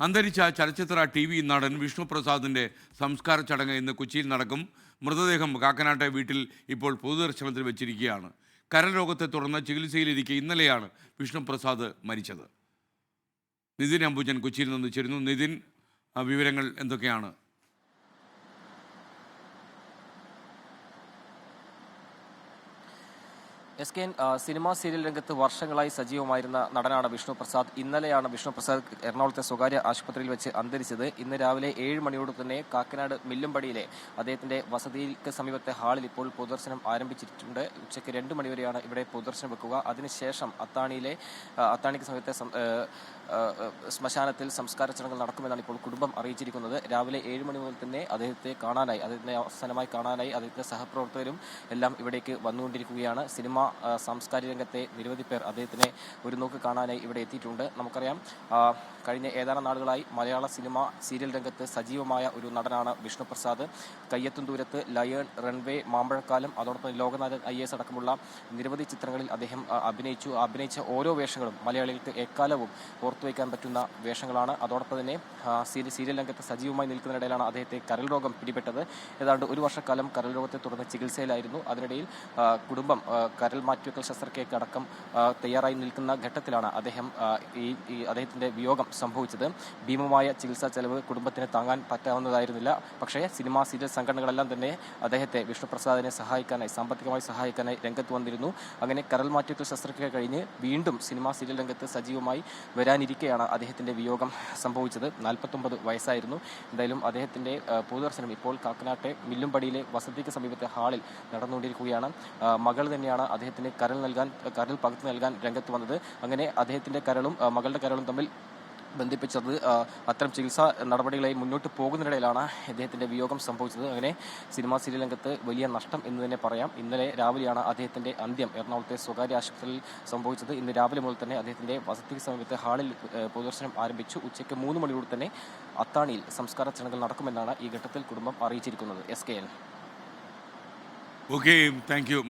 അന്തരിച്ച ചലച്ചിത്ര T V നടൻ വിഷ്ണുപ്രസാദിന്റെ സംസ്കാര ചടങ്ങ് ഇന്ന് കൊച്ചിയിൽ നടക്കും. മൃതദേഹം കാക്കനാട്ടെ വീട്ടിൽ ഇപ്പോൾ പൊതുദർശനത്തിൽ വെച്ചിരിക്കുകയാണ്. കരരോഗത്തെ തുടർന്ന് ചികിത്സയിലിരിക്കെ ഇന്നലെയാണ് വിഷ്ണുപ്രസാദ് മരിച്ചത്. നിതിൻ അംബുജൻ കൊച്ചിയിൽ നിന്ന് ചേരുന്നു. നിതിൻ വിവരങ്ങൾ എന്തൊക്കെയാണ്? എസ് കെ സിനിമാ സീരിയൽ രംഗത്ത് വർഷങ്ങളായി സജീവമായിരുന്ന നടനാണ് വിഷ്ണു പ്രസാദ്. ഇന്നലെയാണ് വിഷ്ണു പ്രസാദ് എറണാകുളത്തെ സ്വകാര്യ ആശുപത്രിയിൽ വെച്ച് അന്തരിച്ചത്. ഇന്ന് രാവിലെ ഏഴ് മണിയോട് തന്നെ കാക്കനാട് മില്ലുംപടിയിലെ അദ്ദേഹത്തിന്റെ വസതിക്ക് സമീപത്തെ ഹാളിൽ ഇപ്പോൾ പൊതുദർശനം ആരംഭിച്ചിട്ടുണ്ട്. ഉച്ചയ്ക്ക് രണ്ട് മണിവരെയാണ് ഇവിടെ പൊതുദർശനം വെക്കുക. അതിനുശേഷം അത്താണിയിലെ അത്താണിക്ക് സമീപത്തെ ശ്മശാനത്തിൽ സംസ്കാര ചടങ്ങുകൾ നടക്കുമെന്നാണ് ഇപ്പോൾ കുടുംബം അറിയിച്ചിരിക്കുന്നത്. രാവിലെ ഏഴ് മണി മുതൽ തന്നെ അദ്ദേഹത്തെ കാണാനായി അദ്ദേഹത്തെ അവസാനമായി കാണാനായി അദ്ദേഹത്തിന്റെ സഹപ്രവർത്തകരും എല്ലാം ഇവിടേക്ക് വന്നുകൊണ്ടിരിക്കുകയാണ്. സിനിമ സാംസ്കാരിക രംഗത്തെ നിരവധി പേർ അദ്ദേഹത്തിനെ ഒരു നോക്ക് കാണാനായി ഇവിടെ എത്തിയിട്ടുണ്ട്. നമുക്കറിയാം കഴിഞ്ഞ ഏതാനും നാളുകളായി മലയാള സിനിമ സീരിയൽ രംഗത്ത് സജീവമായ ഒരു നടനാണ് വിഷ്ണുപ്രസാദ് കയ്യെത്തും ദൂരത്ത് ലയൺ റൺവേ മാമ്പഴക്കാലം അതോടൊപ്പം ലോകനാഥൻ ഐ എസ് അടക്കമുള്ള നിരവധി ചിത്രങ്ങളിൽ അദ്ദേഹം അഭിനയിച്ചു. അഭിനയിച്ച ഓരോ വേഷങ്ങളും മലയാളികൾക്ക് എക്കാലവും ഓർത്തുവയ്ക്കാൻ പറ്റുന്ന വേഷങ്ങളാണ്. അതോടൊപ്പം തന്നെ സീരിയൽ രംഗത്ത് സജീവമായി നിൽക്കുന്നതിനിടയിലാണ് അദ്ദേഹത്തെ കരൾ രോഗം പിടിപെട്ടത്. ഏതാണ്ട് ഒരു വർഷക്കാലം കരൾ രോഗത്തെ തുടർന്ന് ചികിത്സയിലായിരുന്നു. അതിനിടയിൽ കുടുംബം ആ, കരൾ മാറ്റിവെക്കൽ അടക്കം തയ്യാറായി നിൽക്കുന്ന ഘട്ടത്തിലാണ് അദ്ദേഹം ഈ അദ്ദേഹത്തിന്റെ വിയോഗം സംഭവിച്ചത്. ഭീമമായ ചികിത്സാ ചെലവ് കുടുംബത്തിന് താങ്ങാൻ പറ്റാവുന്നതായിരുന്നില്ല. പക്ഷേ സിനിമാ സീരിയൽ സംഘടനകളെല്ലാം തന്നെ അദ്ദേഹത്തെ വിഷ്ണുപ്രസാദിനെ സഹായിക്കാനായി സാമ്പത്തികമായി സഹായിക്കാനായി രംഗത്ത് വന്നിരുന്നു. അങ്ങനെ കരൾ മാറ്റിവെക്കൽ ശസ്ത്രക്രിയ കഴിഞ്ഞ് വീണ്ടും സിനിമാ സീരിയൽ രംഗത്ത് സജീവമായി വരാനിരിക്കെയാണ് അദ്ദേഹത്തിന്റെ വിയോഗം സംഭവിച്ചത്. നാൽപ്പത്തൊമ്പത് വയസ്സായിരുന്നു. എന്തായാലും അദ്ദേഹത്തിന്റെ ആ, പൊതുദർശനം ഇപ്പോൾ കാക്കനാട്ടെ മില്ലുംപടിയിലെ വസതിക്ക് സമീപത്തെ ഹാളിൽ നടന്നുകൊണ്ടിരിക്കുകയാണ്. മകൾ തന്നെയാണ് അദ്ദേഹത്തിന് കരൾ നൽകാൻ കരൾ പകർത്തി നൽകാൻ രംഗത്ത് വന്നത്. അങ്ങനെ അദ്ദേഹത്തിന്റെ കരളും മകളുടെ കരളും തമ്മിൽ ബന്ധിപ്പിച്ചത് അത്തരം ചികിത്സാ നടപടികളായി മുന്നോട്ട് പോകുന്നതിനിടയിലാണ് അദ്ദേഹത്തിന്റെ വിയോഗം സംഭവിച്ചത്. അങ്ങനെ സിനിമാ സീരിയൽ രംഗത്ത് വലിയ നഷ്ടം എന്ന് തന്നെ പറയാം. ഇന്നലെ രാവിലെയാണ് അദ്ദേഹത്തിന്റെ അന്ത്യം. എറണാകുളത്തെ സ്വകാര്യ ആശുപത്രിയിൽ സംഭവിച്ചത്. ഇന്ന് രാവിലെ മുതൽ തന്നെ അദ്ദേഹത്തിന്റെ വസതിക്ക് സമീപത്തെ ഹാളിൽ പൊതുദർശനം ആരംഭിച്ചു. ഉച്ചയ്ക്ക് മൂന്ന് മണിയോട് തന്നെ അത്താണിയിൽ സംസ്കാര ചടങ്ങുകൾ നടക്കുമെന്നാണ് ഈ ഘട്ടത്തിൽ കുടുംബം അറിയിച്ചിരിക്കുന്നത്. S K N. Okay thank you